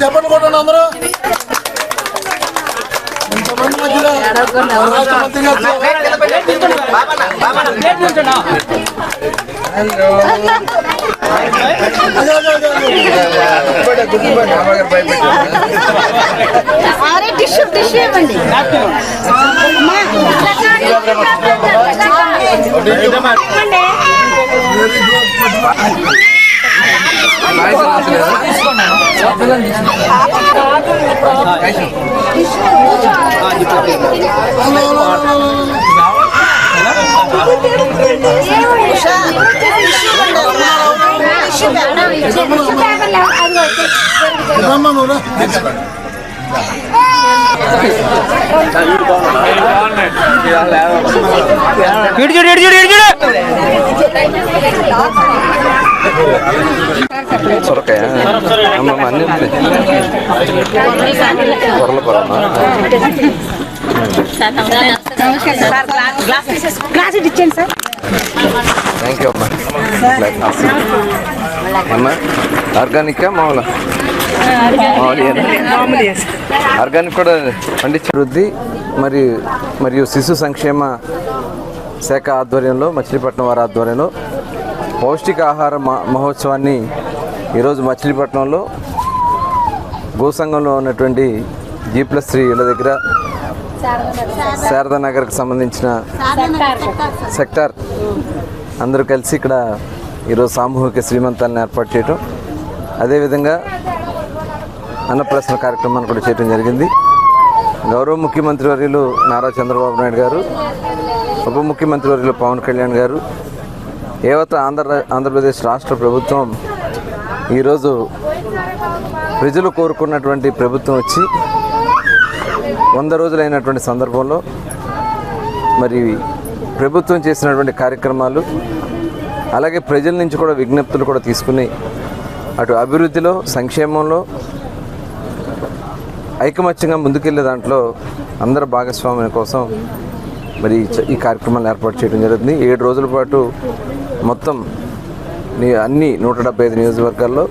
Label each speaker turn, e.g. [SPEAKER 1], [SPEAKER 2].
[SPEAKER 1] చెప్పండి కొట్టండి అందరూ ఇంతమంది మధ్యలో రాష్ట్ర గారు
[SPEAKER 2] టిష్యూ ఇవ్వండి
[SPEAKER 1] నువ్వు రా.
[SPEAKER 3] ఇటు చూడు ఇటు చూడు ఇటు చూడు
[SPEAKER 4] సొరకాయ అమ్మమ్మ అన్ని ఉన్నాయి కొరల కొరమా
[SPEAKER 2] గ్లాస్ ఇటు ఇచ్చేయండి సార్
[SPEAKER 4] థ్యాంక్ యూ అమ్మా అమ్మ ఆర్గానిక్ మామూలు Organic కూడా పండించే వృద్ధి మరి మరియు శిశు సంక్షేమ శాఖ ఆధ్వర్యంలో మచిలీపట్నం వారి ఆధ్వర్యంలో పౌష్టికాహార మ- మహోత్సవాన్ని ఈరోజు మచిలీపట్నంలో గోసంఘంలో ఉన్నటువంటి జీ ప్లస్ త్రీ ఇళ్ళ దగ్గర శారదా నగర్కి సంబంధించిన సెక్టార్. అందరూ కలిసి ఇక్కడ ఈరోజు సామూహిక శ్రీమంతాలను ఏర్పాటు చేయటం. అదేవిధంగా అన్నప్రసన కార్యక్రమాన్ని కూడా చేయడం జరిగింది. గౌరవ ముఖ్యమంత్రి వర్యులు నారా చంద్రబాబు నాయుడు గారు ఉప ముఖ్యమంత్రి వర్యులు పవన్ కళ్యాణ్ గారు ఏవత ఆంధ్ర ఆంధ్రప్రదేశ్ రాష్ట్ర ప్రభుత్వం ఈరోజు ప్రజలు కోరుకున్నటువంటి ప్రభుత్వం వచ్చి వంద రోజులైనటువంటి సందర్భంలో మరి ప్రభుత్వం చేసినటువంటి కార్యక్రమాలు అలాగే ప్రజల నుంచి కూడా విజ్ఞప్తులు కూడా తీసుకుని అటు అభివృద్ధిలో సంక్షేమంలో ఐకమత్యంగా ముందుకెళ్ళే దాంట్లో అందరి భాగస్వామ్యం కోసం మరి ఈ కార్యక్రమాన్ని ఏర్పాటు చేయడం జరుగుతుంది. ఏడు రోజుల పాటు మొత్తం నీ- అన్ని నూట డెబ్బై ఐదు నియోజకవర్గాల్లో